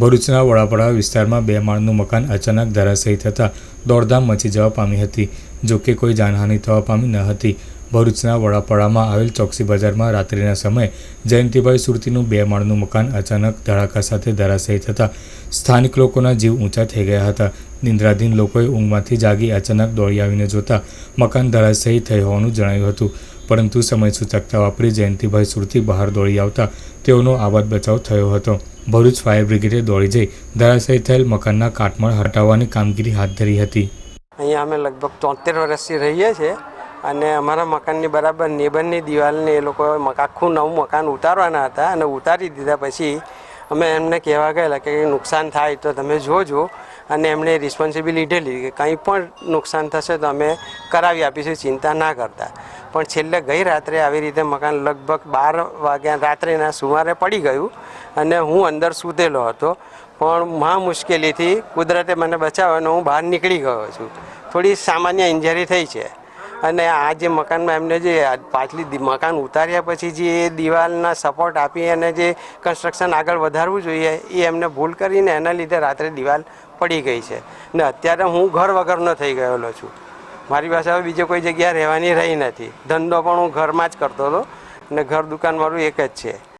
ભરૂચના વડાપડા વિસ્તારમાં બે માળનું મકાન અચાનક ધરાશયી થતાં દોડધામ મચી જવા પામી હતી. જોકે કોઈ જાનહાનિ થવા પામી ન હતી. ભરૂચના વડાપડામાં આવેલ ચોકસી બજારમાં રાત્રિના સમયે જયંતિભાઈ સુરતીનું બે માળનું મકાન અચાનક ધડાકા સાથે ધરાશયી થતાં સ્થાનિક લોકોના જીવ ઊંચા થઈ ગયા હતા. નિંદ્રાધીન લોકોએ ઊંઘમાંથી જાગી અચાનક દોડી આવીને જોતા મકાન ધરાશયી થઈ હોવાનું જણાયું હતું. પરંતુ સમય સૂચકતા વાપરી જયંતિભાઈ સુરતી બહાર દોડી આવતા તેઓનો આબાદ બચાવ થયો હતો. ભરૂચ ફાયર બ્રિગેડે દોડી જઈ ધરાશયી થયેલ મકાનના કાટમાળ હટાવવાની કામગીરી હાથ ધરી હતી. અહીંયા અમે લગભગ તોતેર વર્ષથી રહીએ છીએ અને અમારા મકાનની બરાબર નેબરની દિવાલને એ લોકો આખું નવું મકાન ઉતારવાના હતા અને ઉતારી દીધા પછી અમે એમને કહેવા ગયેલા કે નુકસાન થાય તો તમે જોજો અને એમણે રિસ્પોન્સિબિલિટી લીધી કે કંઈ પણ નુકસાન થશે તો અમે કરાવી આપીશું, ચિંતા ના કરતા. પણ છેલ્લે ગઈ રાત્રે આવી રીતે મકાન લગભગ બાર વાગ્યા રાત્રેના સુમારે પડી ગયું અને હું અંદર સૂતેલો હતો. પણ મહા મુશ્કેલીથી કુદરતે મને બચાવવાનો હું બહાર નીકળી ગયો છું. થોડી સામાન્ય ઇન્જરી થઈ છે. અને આ જે મકાનમાં એમને જે પાછલી મકાન ઉતાર્યા પછી જે દિવાલના સપોર્ટ આપી અને જે કન્સ્ટ્રક્શન આગળ વધારવું જોઈએ એ એમને ભૂલ કરીને એના લીધે રાત્રે દિવાલ પડી ગઈ છે. ને અત્યારે હું ઘર વગરનો થઈ ગયેલો છું. મારી પાસે હવે બીજે કોઈ જગ્યા રહેવાની રહી નથી. ધંધો પણ હું ઘરમાં જ કરતો હતો ને ઘર દુકાન મારું એક જ છે.